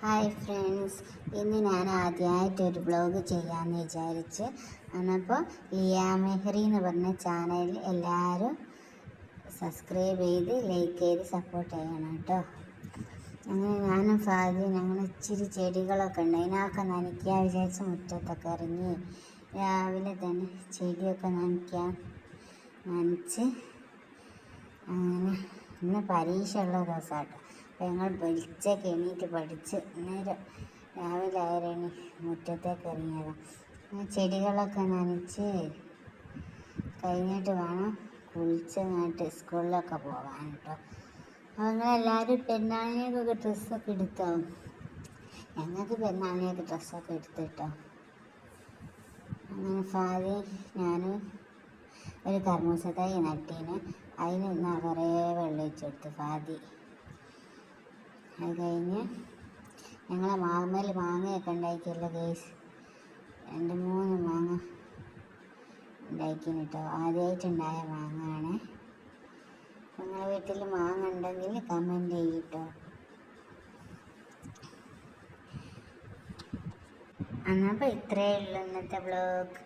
Hi friends ഇന്ന് ഞാൻ ആദ്യമായിട്ട് ഒരു വ്ളോഗ് ചെയ്യാമെന്ന് വിചാരിച്ച്. അന്നപ്പോൾ ലിയ മെഹറി എന്ന് പറഞ്ഞ ചാനൽ എല്ലാവരും സബ്സ്ക്രൈബ് ചെയ്ത് ലൈക്ക് ചെയ്ത് സപ്പോർട്ട് ചെയ്യണം കേട്ടോ. അങ്ങനെ ഞാനും ഫാദി ഞങ്ങൾ ഇച്ചിരി ചെടികളൊക്കെ ഉണ്ട്. അതിനൊക്കെ നനയ്ക്കാൻ വിചാരിച്ച് മുറ്റത്തൊക്കെ ഇറങ്ങി. രാവിലെ തന്നെ ചെടിയൊക്കെ നനയ്ക്കാൻ നനച്ച് ഇന്ന് പരീക്ഷ ഉള്ള ദിവസമാട്ടോ. അപ്പോൾ ഞങ്ങൾ വെളിച്ചൊക്കെ എണീറ്റ് പഠിച്ച് നേരം രാവിലെ ആയിരണി മുറ്റത്തേക്ക് ഇറങ്ങിയതാണ് ചെടികളൊക്കെ നനച്ച് കഴിഞ്ഞിട്ട് വേണം കുളിച്ച് നട്ട് സ്കൂളിലൊക്കെ പോകാൻ കേട്ടോ അപ്പോൾ നിങ്ങളെല്ലാവരും പെരുന്നാളിനേക്കൊക്കെ ഡ്രസ്സൊക്കെ എടുത്തോ? ഞങ്ങൾക്ക് പെരുന്നാളിനേക്ക് ഡ്രസ്സൊക്കെ എടുത്തിട്ടോ. അങ്ങനെ ഫാദി ഞാനും ഒരു കർമ്മൂസ നട്ടീന്. അതിന് കുറേ വെള്ളം ഒഴിച്ചെടുത്തു. പാതി. അത് കഴിഞ്ഞ് ഞങ്ങളെ മാങ്ങയിൽ മാങ്ങയൊക്കെ ഉണ്ടാക്കിയല്ലോ കേസ് രണ്ട് മൂന്ന് മാങ്ങ ഉണ്ടാക്കിന് കേട്ടോ ആദ്യമായിട്ടുണ്ടായ മാങ്ങയാണ് നിങ്ങളെ വീട്ടിൽ മാങ്ങ ഉണ്ടെങ്കിൽ കമന്റ് ചെയ്യട്ടോ എന്നപ്പോൾ ഇത്രയേ ഉള്ളൂ ഇന്നത്തെ വ്ളോഗ്